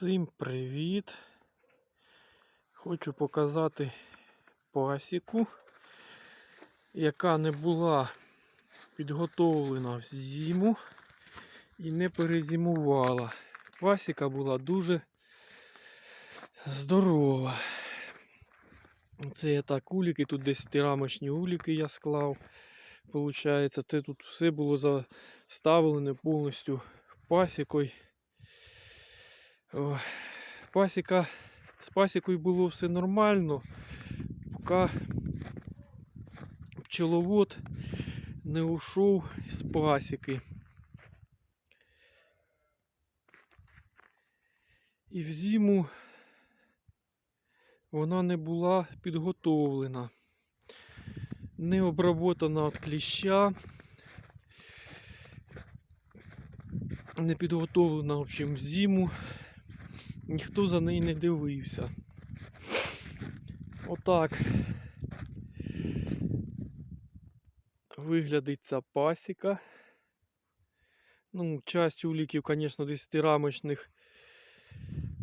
Всім привіт! Хочу показати пасіку, яка не була підготовлена в зиму і не перезимувала. Пасіка була дуже здорова. Це я так уліки, тут десь рамочні уліки я склав. Получається, це тут все було заставлене повністю пасікою. О, Пасіка, з пасікою було все нормально, поки пчеловод не ушов з пасіки. І в зиму вона не була підготовлена, не обработана від кліща, не підготовлена в общем, в зиму ніхто за неї не дивився. Отак виглядить ця пасіка. Ну, часть уліків, звісно, 10-рамочних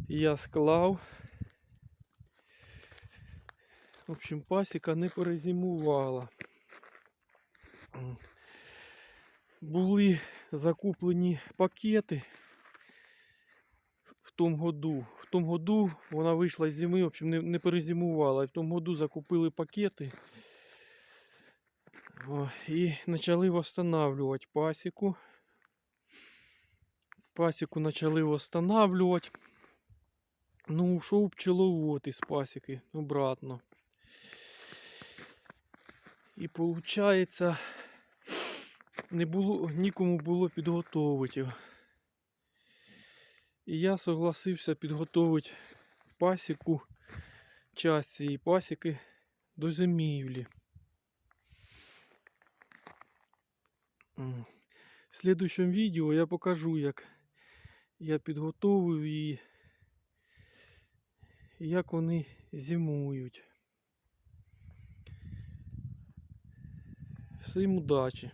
я склав. В общем, пасіка не перезимувала. Були закуплені пакети в тому году. В тому году вона вийшла з зими, в общем, не, не перезимувала. І в тому году закупили пакети О, і почали восстанавливати пасіку. Пасіку почали восстанавливати. Ну, ушов пчеловод із пасіки обратно. І виходить, не було, нікому було підготовити. І я согласився підготовити пасіку, часть цієї пасіки до зимівлі. В слідуючому відео я покажу, як я підготовив її, як вони зимують. Всім удачі!